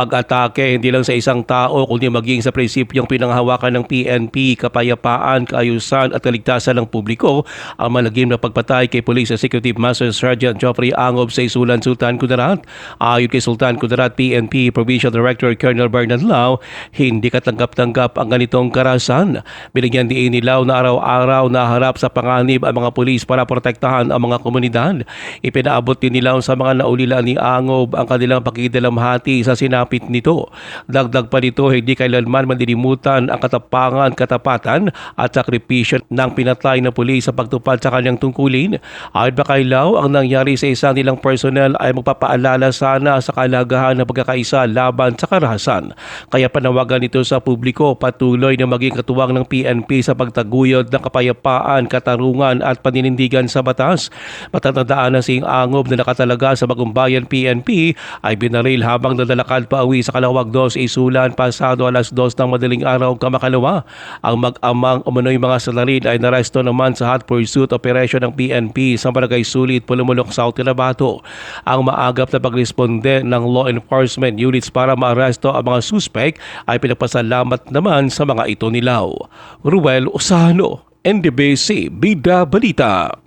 pag-atake hindi lang sa isang tao kundi maging sa prinsipyong pinanghawakan ng PNP, kapayapaan, kaayusan at kaligtasan ng publiko ang malagim na pagpatay kay Police Executive Master Sergeant Geoffrey Angob sa Isulan Sultan Kudarat. Ayon kay Sultan Kudarat PNP Provincial Director Colonel Bernard Lau, hindi katanggap-tanggap ang ganitong karasan. Binigyan diin ni Lau na araw-araw na harap sa panganib ang mga pulis para protektahan ang mga komunidad. Ipinaabot din ni Lau sa mga naulila ni Angob ang kanilang pakidalamhati sa sinapit nito. Dagdag pa nito, hindi kailanman malilimutan ang katapangan, katapatan at sakripisyo ng pinatay na pulis sa pagtupad sa kanyang tungkulin. Ayon pa kay ang nangyari sa isang nilang personnel ay magpapaalala sana sa kalagahan ng pagkakaisa laban sa karahasan. Kaya panawagan nito sa publiko patuloy na maging katuwang ng PNP sa pagtaguyod ng kapayapaan, katarungan at paninindigan sa batas. Matatandaan na si Angob na nakatalaga sa Bagumbayan PNP ay binaril habang nadalakad pa uwi sa Kalawag 2 Isulan pasado alas 2 ng madaling araw kamakalawa. Ang mag-amang umano'y mga salarin ay naresto naman sa hot pursuit operation ng PNP sa Barangay Sulit, Pulumulok, South Cotabato. Ang maagap na pagresponde ng law enforcement units para maaresto ang mga suspect ay pinagpasalamat naman sa mga ito nilaw. Ruel Osano, NDBC, Bida Balita.